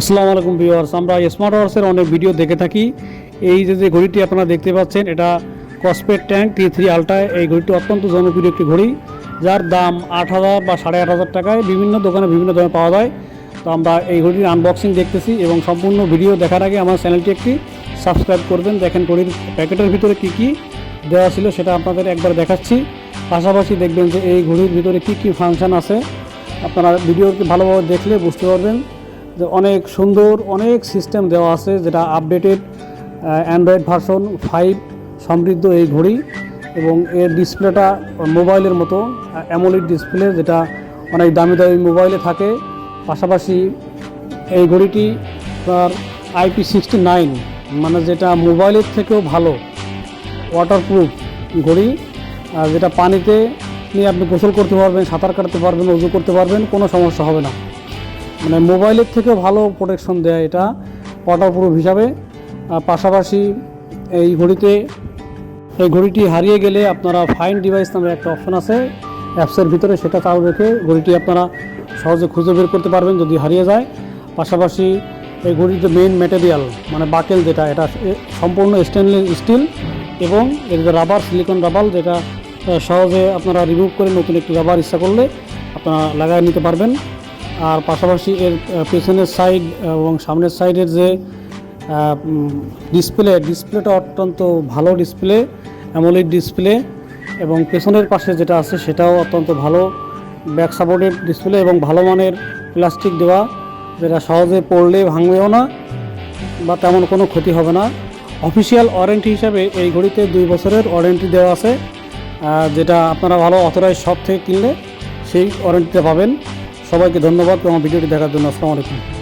আসসালামু আলাইকুম ভিউয়ার্স, আমরা স্মার্ট ওয়ার্সের অনেক ভিডিও দেখে থাকি। এই যে যে ঘড়িটি আপনারা দেখতে পাচ্ছেন, এটা Kospet tank T three ultra এই ঘড়িটি অত্যন্ত জনপ্রিয় একটি ঘড়ি, যার দাম আট হাজার বা সাড়ে আট হাজার টাকায় বিভিন্ন দোকানে বিভিন্ন দামে পাওয়া যায়। তো আমরা এই ঘড়ির আনবক্সিং দেখতেছি এবং সম্পূর্ণ ভিডিও দেখার আগে আমার চ্যানেলটি একটি সাবস্ক্রাইব করবেন। দেখেন ঘড়ির প্যাকেটের ভিতরে কী কী দেওয়া ছিল সেটা আপনাদের একবার দেখাচ্ছি। পাশাপাশি দেখবেন যে এই ঘড়ির ভিতরে কী কী ফাংশন আছে। আপনারা ভিডিওটি ভালোভাবে দেখলে বুঝতে পারবেন। অনেক সুন্দর, অনেক সিস্টেম দেওয়া আছে যেটা আপডেটেড অ্যান্ড্রয়েড ভার্সন ফাইভ সমৃদ্ধ এই ঘড়ি এবং এর ডিসপ্লেটা মোবাইলের মতো অ্যামোলিড ডিসপ্লে যেটা অনেক দামি দামি মোবাইলে থাকে। পাশাপাশি এই ঘড়িটি আপনার আইপি সিক্সটি নাইন মানে যেটা মোবাইলের থেকেও ভালো ওয়াটারপ্রুফ ঘড়ি, আর যেটা পানিতে নিয়ে আপনি গোসল করতে পারবেন, সাঁতার কাটতে পারবেন, উজু করতে পারবেন, কোনো সমস্যা হবে না। মানে মোবাইলের থেকেও ভালো প্রোটেকশন দেয় এটা ওয়াটারপ্রুফ হিসাবে। আর পাশাপাশি এই ঘড়িতে, এই ঘড়িটি হারিয়ে গেলে আপনারা ফাইন ডিভাইস নামে একটা অপশন আছে অ্যাপসের ভিতরে সেটা চালু রেখে ঘড়িটি আপনারা সহজে খুঁজে বের করতে পারবেন যদি হারিয়ে যায়। পাশাপাশি এই ঘড়ির যে মেইন ম্যাটেরিয়াল মানে বাকেল যেটা, এটা সম্পূর্ণ স্টেনলেস স্টিল এবং এর যে রাবার সিলিকন রাবার যেটা সহজে আপনারা রিমুভ করে নতুন একটি রাবার ইচ্ছা করলে আপনারা লাগাই নিতে পারবেন। আর পাশাপাশি এর পেছনের সাইড এবং সামনের সাইডের যে ডিসপ্লে ডিসপ্লেটা অত্যন্ত ভালো ডিসপ্লে অ্যামোলিড ডিসপ্লে এবং পেছনের পাশে যেটা আছে সেটাও অত্যন্ত ভালো ব্যাক সাপোর্টেড ডিসপ্লে এবং ভালো মানের প্লাস্টিক দেওয়া, যেটা সহজে পড়লে ভাঙবেও না বা তেমন কোনো ক্ষতি হবে না। অফিসিয়াল ওয়ারেন্টি হিসাবে এই ঘড়িতে দুই বছরের ওয়ারেন্টি দেওয়া আছে যেটা আপনারা ভালো অথরাইজ শপ থেকে কিনলে সেই ওয়ারেন্টিটা পাবেন। সবাইকে ধন্যবাদ আমার ভিডিওটি দেখার জন্য আসসালামু আলাইকুম।